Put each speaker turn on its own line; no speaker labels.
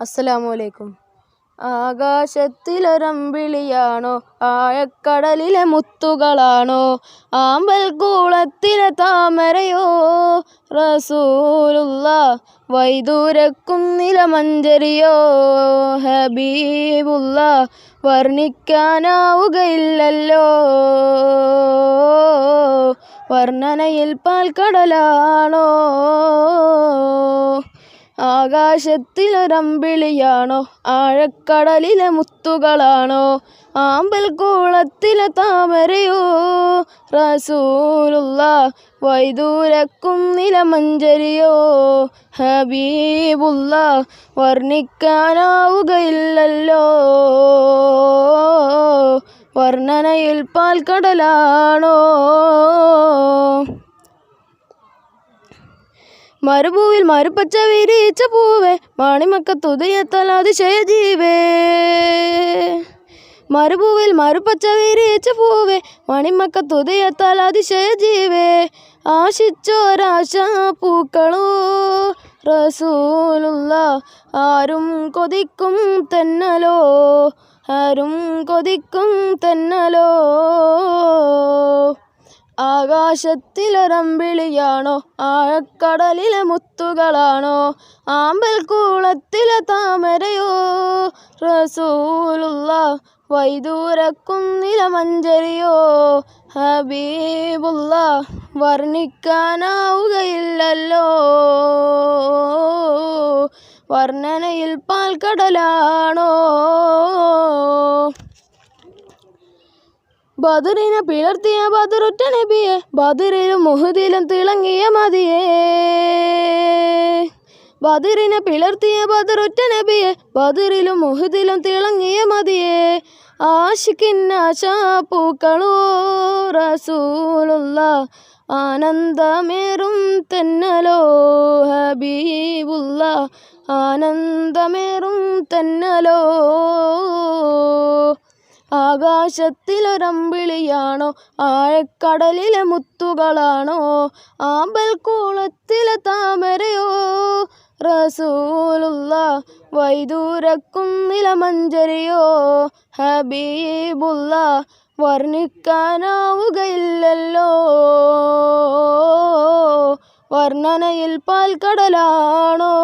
അസ്സലാമു അലൈക്കും ആകാശത്തിലൊരമ്പിളിയാണോ ആഴക്കടലിലെ മുത്തുകളാണോ ആമ്പൽ കൂളത്തിലെ താമരയോ റസൂലുള്ള വൈദൂരക്കുന്നില മഞ്ചരിയോ ഹബീബുള്ള വർണിക്കാനാവുകയില്ലല്ലോ. വർണനയിൽ പാൽക്കടലാണോ ആകാശത്തിലൊരമ്പിളിയാണോ? ആഴക്കടലിലെ മുത്തുകളാണോ? ആമ്പൽ കൂളത്തിലെ താമരയോ? റസൂലുള്ള വൈദൂരക്കുന്നില മഞ്ചരിയോ ഹബീബുള്ള വർണിക്കാനാവുകയില്ലല്ലോ. വർണനയിൽ പാൽക്കടലാണോ? മരുഭൂവിൽ മരുപ്പച്ച വിരിച്ച പൂവേ മാണിമക്കത്തുതയത്താൽ അതിശയ ജീവേ മരുഭൂവിൽ മരുപ്പച്ച വിരിച്ച പൂവേ മണിമക്കത്തുതയത്താൽ അതിശയ ജീവേ ആശിച്ചോരാശ പൂക്കളോ റസൂലുള്ള ആരും കൊതിക്കും തെന്നലോ ആരും കൊതിക്കും തെന്നലോ. ആകാശത്തിലൊരമ്പിളിയാണോ? ആഴക്കടലിലെ മുത്തുകളാണോ? ആമ്പൽ കൂളത്തിലെ താമരയോ? റസൂലുള്ള വൈദൂരക്കുന്നില മഞ്ചരിയോ? ഹബീബുള്ള വർണിക്കാനാവുകയില്ലല്ലോ. വർണനയിൽ പാൽക്കടലാണോ? ബദറിനെ പിളർത്തിയ ബദറുറ്റ നബിയെ ബദറിലും മുഹുദിലും തിളങ്ങിയ മതിയേ. ബദറിനെ പിളർത്തിയ ബദറുറ്റ നബിയെ ബദറിലും മുഹുദിലും തിളങ്ങിയ മതിയേ. ആശിക്കിന്ന പൂക്കളോ റസൂലുള്ള ആനന്ദമേറും തെന്നലോ ഹബീബുള്ള ആനന്ദമേറും തെന്നലോ. ആകാശത്തിലൊരമ്പിളിയാണോ? ആഴക്കടലിലെ മുത്തുകളാണോ? ആമ്പൽ കൂളത്തിലെ താമരയോ? റസൂലുള്ള വൈദൂരക്കുന്നില മഞ്ചരിയോ ഹബീബുള്ള വർണിക്കാനാവുകയില്ലല്ലോ. വർണനയിൽ പാൽക്കടലാണോ?